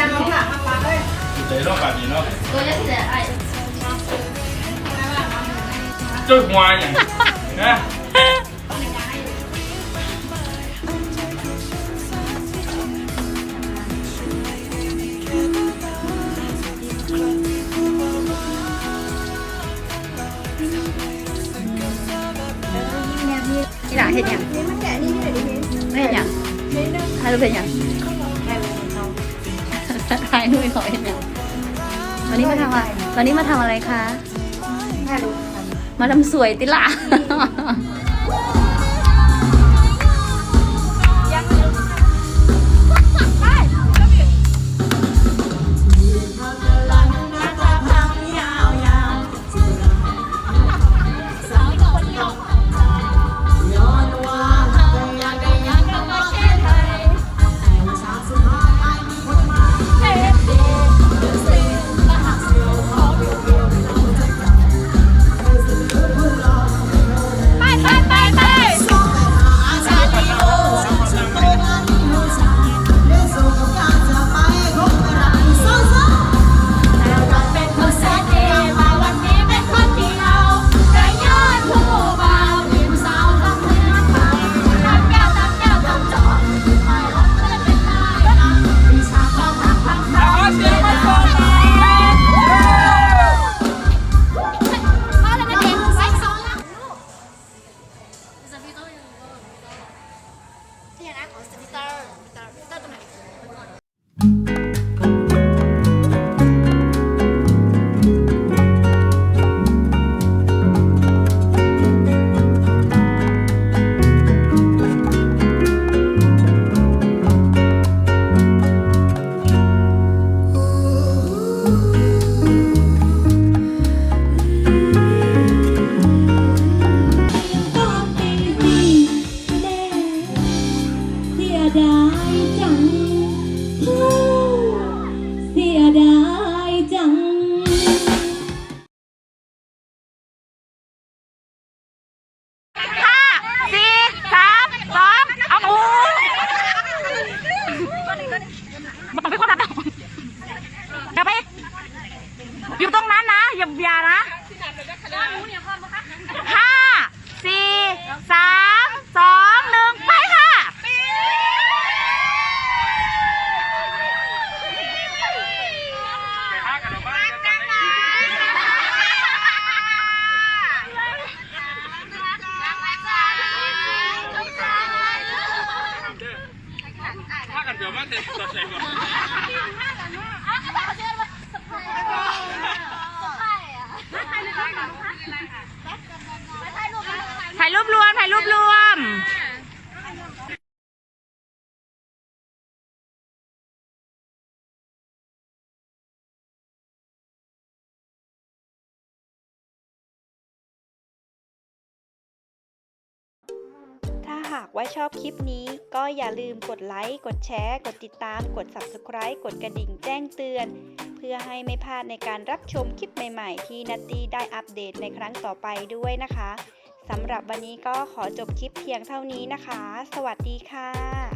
ยังเอาหลังมาปาเลยใจรอบแบบนี้เนาะตัวนี้เสียไอ้จ้อยหัวอย่างนะที่หลังเห็นยังนี่มันแกะนี่ที่ไหนดิพี่ไม่เห็นยังนี่นึงถ่ายรูปเห็นยังแค่เลยเขา ถ่ายรูปเขาเห็นยังวันนี้มาทำอะไรวันนี้มาทำอะไรคะแค่รู้มาทำสวยติล่ะ นเอย่าอย่านะห้าสี่สามสองหนึ่งไปค่ะห้ากันออกมาจะทำได้ห้ากันเดี๋ยวมาเต็มตัวใจก่อน ถ่ายรูปรวม ถ่ายรูปรวม ถ้าหากว่าชอบคลิปนี้ ก็อย่าลืมกดไลค์ กดแชร์ กดติดตาม กด Subscribe กดกระดิ่งแจ้งเตือน เพื่อให้ไม่พลาดในการรับชมคลิปใหม่ๆ ที่นัตตี้ได้อัปเดตในครั้งต่อไปด้วยนะคะสำหรับวันนี้ก็ขอจบคลิปเพียงเท่านี้นะคะ สวัสดีค่ะ